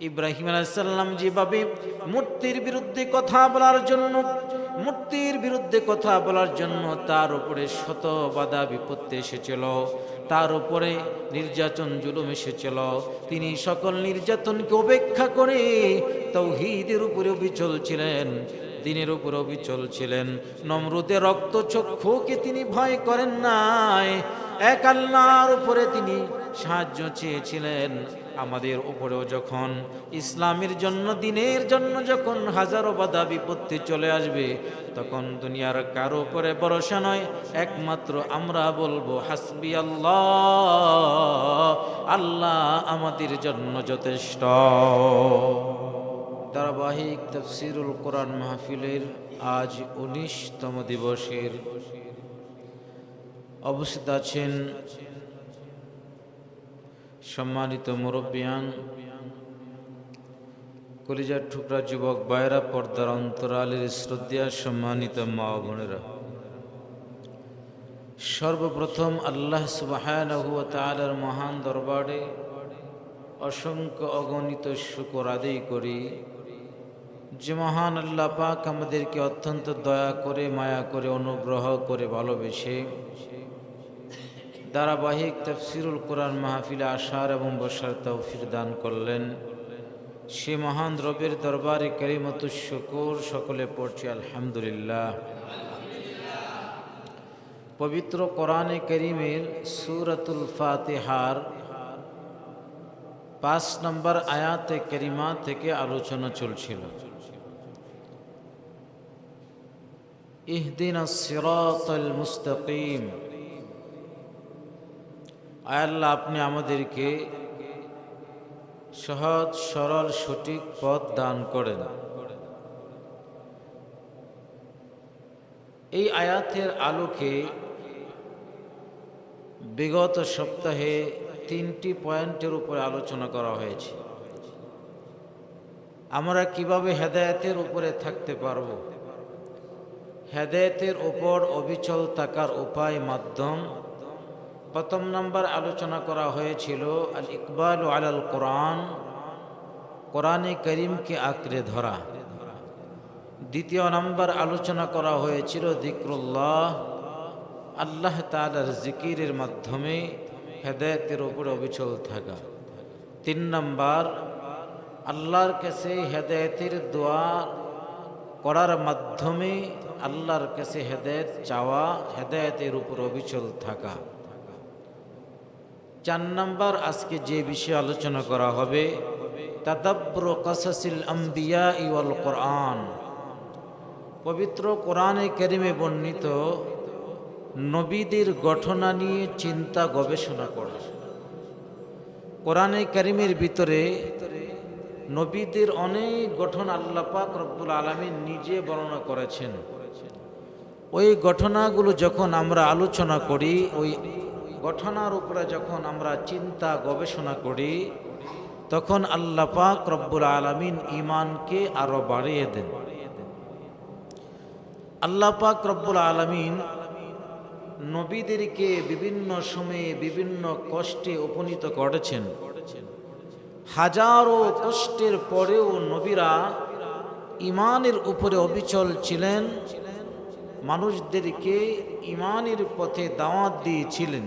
ইব্রাহিম আলাইসাল্লাম যেভাবে মূর্তির বিরুদ্ধে কথা বলার জন্য, মূর্তির বিরুদ্ধে কথা বলার জন্য তার উপরে শত বাধা বিপত্তি এসেছিল, তার উপরে নির্যাতন, জুলুম এসেছিল। তিনি সকল নির্যাতনকে উপেক্ষা করে তৌহিদের উপরে অবিচল ছিলেন, দিনের উপর অবিচল ছিলেন। নমরুদের রক্ত চক্ষুকে তিনি ভয় করেন নাই এক আল্লাহর উপরে তিনি সাহায্য চেয়েছিলেন। আমাদের উপরেও যখন ইসলামের জন্য, দিনের জন্য যখন হাজারো বাধা বিপত্তি চলে আসবে, তখন দুনিয়ার কারও উপরে ভরসা নয়। একমাত্র আমরা বলব, হাসবি আল্লাহ আল্লাহ আমাদের জন্য যথেষ্ট। ধারাবাহিক তফসিরুল কোরআন মাহফিলের আজ উনিশতম দিবসের অবস্থিত আছেন সম্মানিত মুরব্বিয়ান, কলিজার ঠুকরা যুবক বাইরা পর্দার অন্তরালের শ্রদ্ধা সম্মানিত মা বোনেরা। সর্বপ্রথম আল্লাহ সুবাহানহু তালার মহান দরবারে অসংখ্য অগণিত শুকর আদায় করি যে মহান আল্লাহ পাক আমাদেরকে অত্যন্ত দয়া করে, মায়া করে, অনুগ্রহ করে ভালোবেসে ধারাবাহিক তফসিরুল কোরআন মাহফিলে আসার এবং বসার তৌফির দান করলেন। সে মহান দ্রব্যের দরবারে করিমত শুকুর, সকলে পড়ছে আলহামদুলিল্লাহ। পবিত্র কোরআনে করিমের সুরতুল ফাতেহার পাঁচ নম্বর আয়াতে করিমা থেকে আলোচনা চলছিল। ইহদিন সিরাতাল মুস্তাকিম। আয়াল্লাহ আপনি আমাদেরকে সহজ, সরল, সঠিক পথ দান করেন। এই আয়াতের আলোকে বিগত সপ্তাহে তিনটি পয়েন্টের উপরে আলোচনা করা হয়েছে। আমরা কীভাবে হেদায়েতের উপরে থাকতে পারব? হেদায়তের উপর অবিচল থাকার উপায়, মাধ্যম প্রথম নম্বর আলোচনা করা হয়েছিল আল ইকবাল আলাল কোরআন, কোরআনে করিমকে আঁকড়ে ধরা। দ্বিতীয় নম্বর আলোচনা করা হয়েছিল দিকরুল্লাহ আল্লাহ তালার জিকিরের মাধ্যমে হেদায়তের উপরে অবিচল থাকা। তিন নম্বর, আল্লাহর কাছে হেদায়তের দোয়া করার মাধ্যমে আল্লাহর কাছে হেদায়ত চাওয়া, হেদায়তের উপর অবিচল থাকা। চার নম্বর আজকে যে বিষয়ে আলোচনা করা হবে তাদাব্র কাসাসিল আম্বিয়া ইওয়াল কোরআন। পবিত্র কোরআনে কেরিমে বর্ণিত নবীদের ঘটনা নিয়ে চিন্তা গবেষণা করা। কোরআনে করিমের ভিতরে নবীদের অনেক গঠন আল্লাপাক রব্বুল আলমী নিজে বর্ণনা করেছেন। ওই ঘটনাগুলো যখন আমরা আলোচনা করি, ওই ঘটনার উপরে যখন আমরা চিন্তা গবেষণা করি, তখন আল্লাহ পাক রব্বুল আলমিন ইমানকে আরও বাড়িয়ে দেন। আল্লাহ পাক রব্বুল আলমিন নবীদেরকে বিভিন্ন সময়ে বিভিন্ন কষ্টে উপনীত করেছেন। হাজারো কষ্টের পরেও নবীরা ইমানের উপরে অবিচল ছিলেন, মানুষদেরকে ইমানের পথে দাওয়াত দিয়েছিলেন।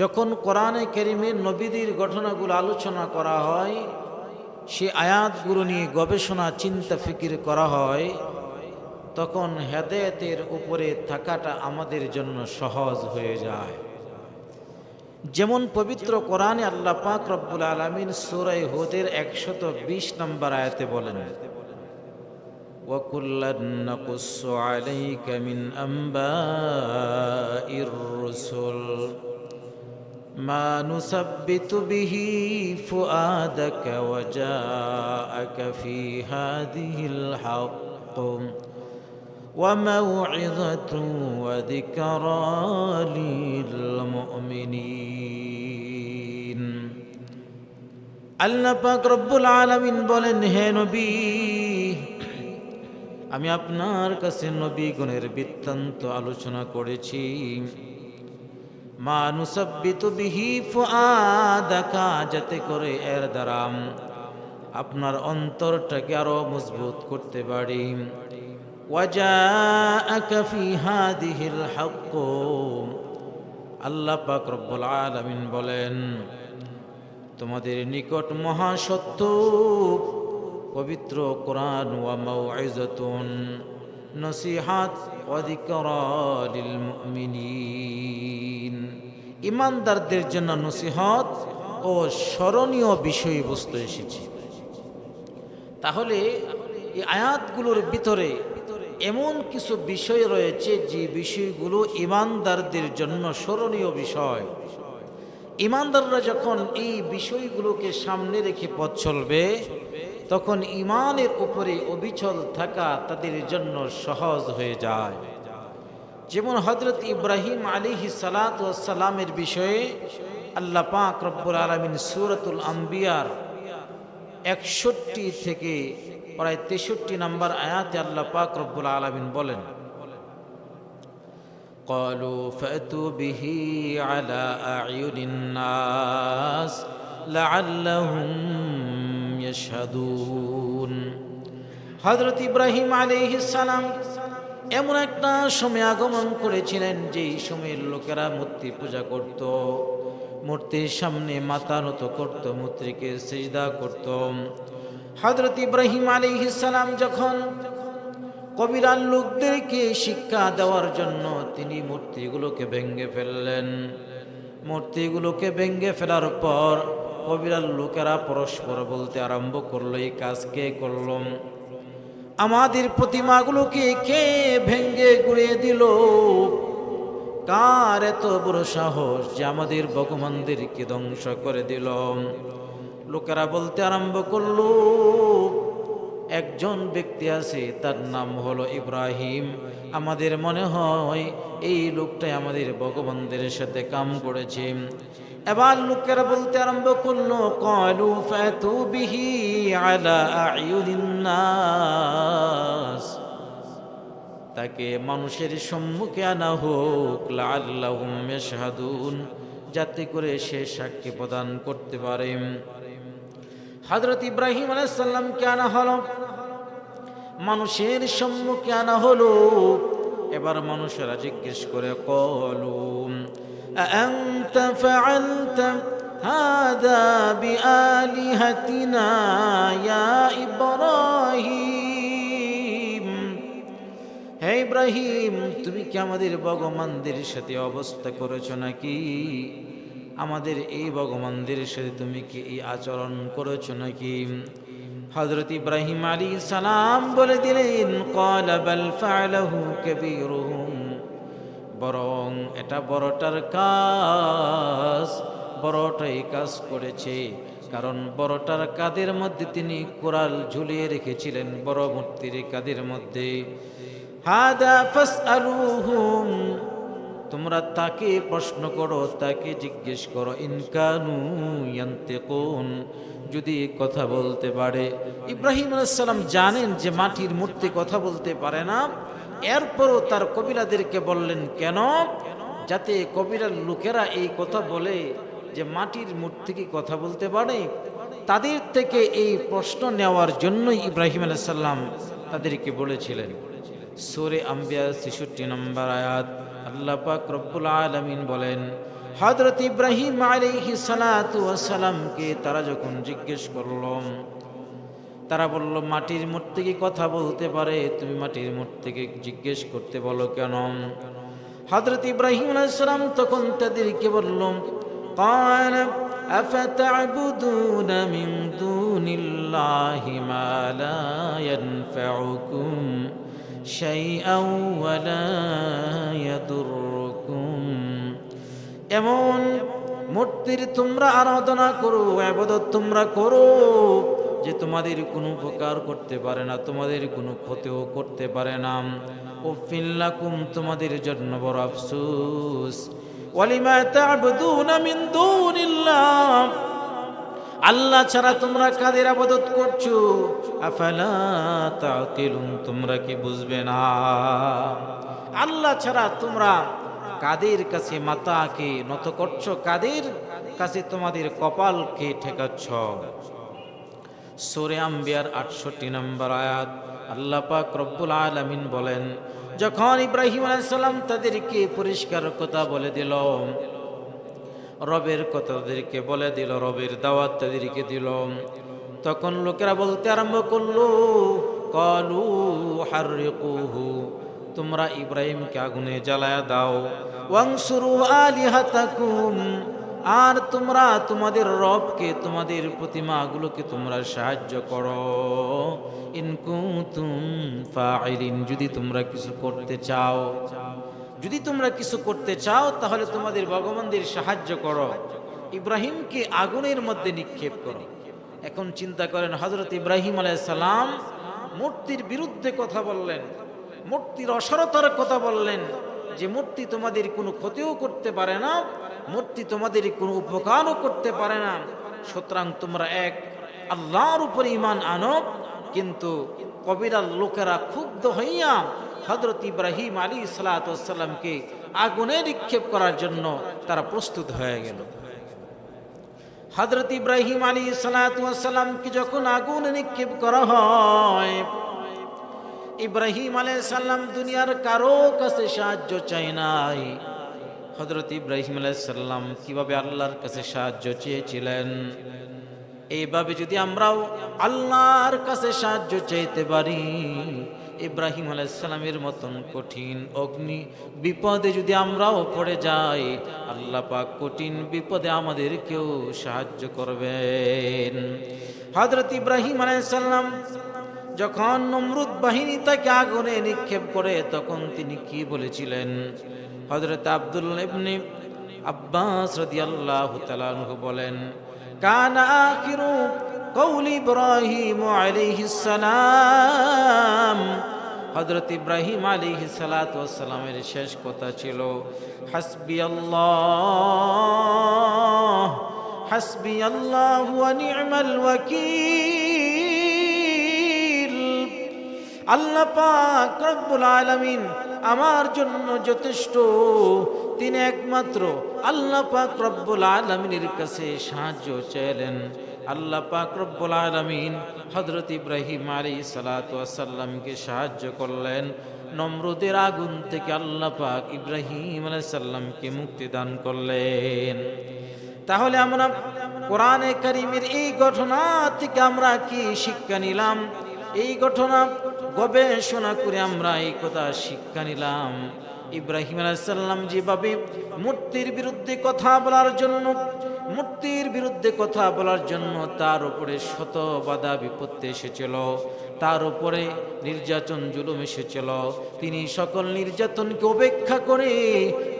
যখন কোরআনে কেরিমের নবীদের ঘটনাগুলো আলোচনা করা হয় সে আয়াতগুলো নিয়ে গবেষণা চিন্তা ফিকির করা হয় তখন হেদায়তের উপরে থাকাটা আমাদের জন্য সহজ হয়ে যায় যেমন পবিত্র কোরআনে আল্লাহ পাক রব্বুল আলমিন সুরাই হুদের একশত বিশ নম্বর আয়াতে বলেন وكلا نقص عليك من أنباء الرسل ما نثبت به فؤادك وجاءك في هذه الحق وموعظة وذكرى للمؤمنين আল্লাহ পাক রব্বুল আলামিন বলেন হে নবী আমি আপনার কাছে নবী গুণের বৃত্তান্ত আলোচনা করেছি মা নুসাব্বিতু বিহি ফুআদাকা, যাতে করে এর দ্বারা আপনার অন্তরটাকে আরও মজবুত করতে পারি। ওয়াজাআকা ফি হাদিহিল হক্ক। আল্লাহ পাক রব্বুল আলামিন বলেন, তোমাদের নিকট মহাসত্য পবিত্র কোরআন ওয়া মাউইজাতুন নসিহাত ইমানদারদের জন্য নসিহত ও স্মরণীয় বিষয়বস্তু এসেছে। তাহলে এই আয়াতগুলোর ভিতরে এমন কিছু বিষয় রয়েছে যে বিষয়গুলো ইমানদারদের জন্য স্মরণীয় বিষয়। ইমানদাররা যখন এই বিষয়গুলোকে সামনে রেখে পথ চলবে তখন ইমানের উপরে অবিচল থাকা তাদের জন্য সহজ হয়ে যায় যেমন হজরত ইব্রাহিম আলী সালাতামের বিষয়ে আল্লাহ পাক রব্বুল আলমিন সুরতুল আম্বিয়ার একষট্টি থেকে প্রায় তেষট্টি নম্বর আয়াতে আল্লাহ পাক রব্বুল আলমিন বলেন قالوا فأتوا به على أعين الناس لعلهم ইয়াশহাদুন। হযরত ইব্রাহিম আলাইহিস সালাম এমন একটা সময় আগমন করেছিলেন যেই সময়ের লোকেরা মূর্তি পূজা করত, মূর্তির সামনে মাথা নত করত মূর্তিকে সেজদা করত। হজরত ইব্রাহিম আলী ইসালাম যখন কবিরাল লোকদেরকে শিক্ষা দেওয়ার জন্য তিনি মূর্তিগুলোকে ভেঙ্গে ফেললেন, মূর্তিগুলোকে ভেঙ্গে ফেলার পর কবিরার লোকেরা পরস্পর বলতে আরম্ভ করল, এই কাজ কে করলাম আমাদের প্রতিমাগুলোকে কে ভেঙ্গে গুড়িয়ে দিল? কার এত বড় সাহস যে আমাদের ভগবানদেরকে ধ্বংস করে দিল? লোকেরা বলতে আরম্ভ করল, একজন ব্যক্তি আছে, তার নাম হলো ইব্রাহিম। আমাদের মনে হয় এই লোকটাই আমাদের ভগবানদের সাথে কাম করেছে। এবার লোকেরা বলতে আরম্ভ করল, কলু ফাতু বিহি আলা আয়ুনিন নাস। তাকে মানুষের সম্মুখে আনা হোক লাল্লাহুম ইয়াশহাদুন, যাতে করে সে সাক্ষী প্রদান করতে পারে। হজরত ইব্রাহিম আলাইসাল্লামকে আনা হলো, মানুষের সম্মুখে আনা হলো। এবার মানুষেরা জিজ্ঞেস করে, কলু أأنت فعلت هذا بآلهتنا يا إبراهيم হে ইব্রাহিম তুমি কি আমাদের ভগবানদের সাথে অবস্থা করেছো নাকি আমাদের এই ভগবানদের সাথে তুমি কি এই আচরণ করেছো নাকি হজরত ইব্রাহিম আলী সালাম বলে দিলেন কলাবাল ফালাহু কবিরুহুম বরং এটা বড়টার কাজ, বড়টাই কাজ করেছে। কারণ বড়টার কাদের মধ্যে তিনি কোরাল ঝুলিয়ে রেখেছিলেন, বড় মূর্তির কাদের মধ্যে। তোমরা তাকে প্রশ্ন করো, তাকে জিজ্ঞেস করো ইনকানু কোন যদি কথা বলতে পারে। ইব্রাহিম আলাইসাল্লাম জানেন যে মাটির মূর্তি কথা বলতে পারে না। এরপরও তার কবিরাদেরকে বললেন, কেন? যাতে কবিরার লোকেরা এই কথা বলে যে মাটির মূর্তি কি কথা বলতে পারে। তাদের থেকে এই প্রশ্ন নেওয়ার জন্যই ইব্রাহিম আলাইসাল্লাম তাদেরকে বলেছিলেন। সোরে আম্বিয়া ছেষট্টি নম্বর আয়াত, আল্লাহ পাক রব্বুল আলমিন বলেন হজরত ইব্রাহিম আলাইহি সালামকে তারা যখন জিজ্ঞেস করলাম তারা বলল মাটির মূর্তি কি কথা বলতে পারে তুমি মাটির মূর্তিকে জিজ্ঞেস করতে বলো কেন হজরত ইব্রাহিম আলাইসালাম তখন তাদেরকে বলল قال أفتعبدون من دون الله ما لا ينفعكم شيئا ولا يضركم এমন মূর্তির তোমরা আরাধনা করো আবাদত তোমরা করো যে তোমাদের কোনো উপকার করতে পারে না, তোমাদের কোনো ক্ষতিও করতে পারে না। ও ফিল্লাকুম তোমাদের জন্য বড় আফসুস। আল্লাহ ছাড়া তোমরা কাদের আবাদত করছ? আফালা তোমরা কি বুঝবে না? আল্লাহ ছাড়া তোমরা কাদের কাছে মাতাকে নত করছ? কাদের কাছে তোমাদের কপালকে ঠেকাচ্ছ? সোরে আম্বিয়ার আটষট্টি নম্বর আয়াত। আল্লাহ পাক রব্বুল আলামিন বলেন, যখন ইব্রাহিম আলাইসাল্লাম তাদেরকে পরিষ্কার কথা বলে দিল, রবের কথা তাদেরকে বলে দিল, রবের দাওয়াত তাদেরকে দিল, তখন লোকেরা বলতে আরম্ভ করল, কলু হারিকুহু তোমরা ইব্রাহিমকে আগুনে জ্বালায়া দাও, ওয়াংসুরু আলিহাতাকুম আর তোমরা তোমাদের রবকে, তোমাদের প্রতিমাগুলোকে তোমরা সাহায্য করো। ইনকুতুম ফাইলিন যদি তোমরা কিছু করতে চাও। যদি তোমরা কিছু করতে চাও, তাহলে তোমাদের ভগবানদের সাহায্য করো। ইব্রাহিমকে আগুনের মধ্যে নিক্ষেপ করো। এখন চিন্তা করেন হজরত ইব্রাহিম আলাইসালাম মূর্তির বিরুদ্ধে কথা বললেন, মূর্তির অসরতার কথা বললেন। যে মূর্তি তোমাদের কোনো ক্ষতিও করতে পারে না, মূর্তি তোমাদের কোনো উপকারও করতে পারে না। সুতরাং তোমরা এক, আল্লাহর উপর ইমান আনো। কিন্তু কবিরার লোকেরা ক্ষুব্ধ হইয়া হজরত ইব্রাহিম আলী সালাতামকে আগুনে নিক্ষেপ করার জন্য তারা প্রস্তুত হয়ে গেল। হজরত ইব্রাহিম আলী সালাতামকে যখন আগুনে নিক্ষেপ করা হয় ইব্রাহিম সাল্লাম দুনিয়ার কারও কাছে সাহায্য চাই নাই। হজরত ইব্রাহিম সাল্লাম কীভাবে আল্লাহর কাছে সাহায্য চেয়েছিলেন? এইভাবে যদি আমরাও আল্লাহর কাছে সাহায্য চাইতে পারি, ইব্রাহিম আলাইসালামের মতন কঠিন অগ্নি বিপদে যদি আমরাও পড়ে যাই, আল্লাহ পাক কঠিন বিপদে আমাদেরকেও সাহায্য করবেন। হজরত ইব্রাহিম আলাইসাল্লাম যখন নমরুদ বাহিনী তাকে আগুনে নিক্ষেপ করে, তখন তিনি কি বলেছিলেন? হজরত আব্দুল ইবনে আব্বাস রাদিয়াল্লাহু তাআলা বলেন, কান আখিরু কৌল ইব্রাহিম আলাইহিস সালাম। হযরত ইব্রাহিম আলাইহিস সালাতু সালামের শেষ কথা ছিল, হাসবি আল্লাহ হাসবি আল্লাহ ওয়া নি'মাল ওয়াকিল। আল্লাহ পাক রব্বুল আলামিন আমার জন্য যথেষ্ট। তিনি একমাত্র আল্লাহ পাক রব্বুল আলমিনের কাছে সাহায্য চাইলেন। আল্লাহ পাক রব্বুল আলমিন হজরত ইব্রাহিম আলী সালাতামকে সাহায্য করলেন। নম্রদের আগুন থেকে আল্লাহ পাক ইব্রাহিম আলাইসাল্লামকে মুক্তি দান করলেন। তাহলে আমরা কোরআনে করিমের এই ঘটনা থেকে আমরা কি শিক্ষা নিলাম? এই ঘটনা গবেষণা করে আমরা এই কথা শিক্ষা নিলাম। ইব্রাহিম আলাইসাল্লাম যেভাবে মূর্তির বিরুদ্ধে কথা বলার জন্য, মূর্তির বিরুদ্ধে কথা বলার জন্য তার উপরে শত বাধা বিপত্তি এসেছিল, তার উপরে নির্যাতন, জুলুম এসেছিল। তিনি সকল নির্যাতনকে উপেক্ষা করে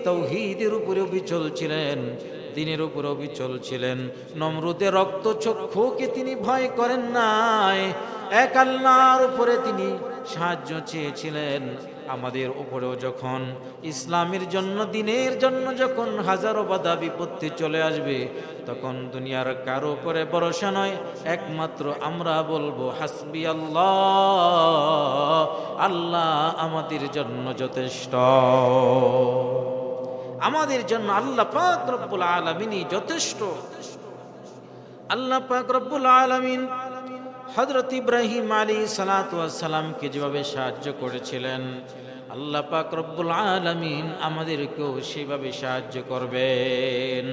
তৌহিদের উপরে অবিচল ছিলেন, দিনের উপর অবিচল ছিলেন। নমরুদের রক্ত চক্ষুকে তিনি ভয় করেন নাই এক আল্লাহর উপরে তিনি সাহায্য চেয়েছিলেন। আমাদের উপরেও যখন ইসলামের জন্য, দিনের জন্য যখন হাজারো বাধা বিপত্তি চলে আসবে, তখন দুনিয়ার কারও উপরে ভরসা নয়। একমাত্র আমরা বলব, হাসবি আল্লাহ আল্লাহ আমাদের জন্য যথেষ্ট। আমাদের জন্য আল্লাহ পাক রব্বুল আলমিনই যথেষ্ট। আল্লাহ পাক রব্বুল আলমিন হজরত ইব্রাহিম আলী সালাতামকে যেভাবে সাহায্য করেছিলেন, আল্লাহ পাক রব্বুল আলমিন আমাদেরকেও সেভাবে সাহায্য করবেন।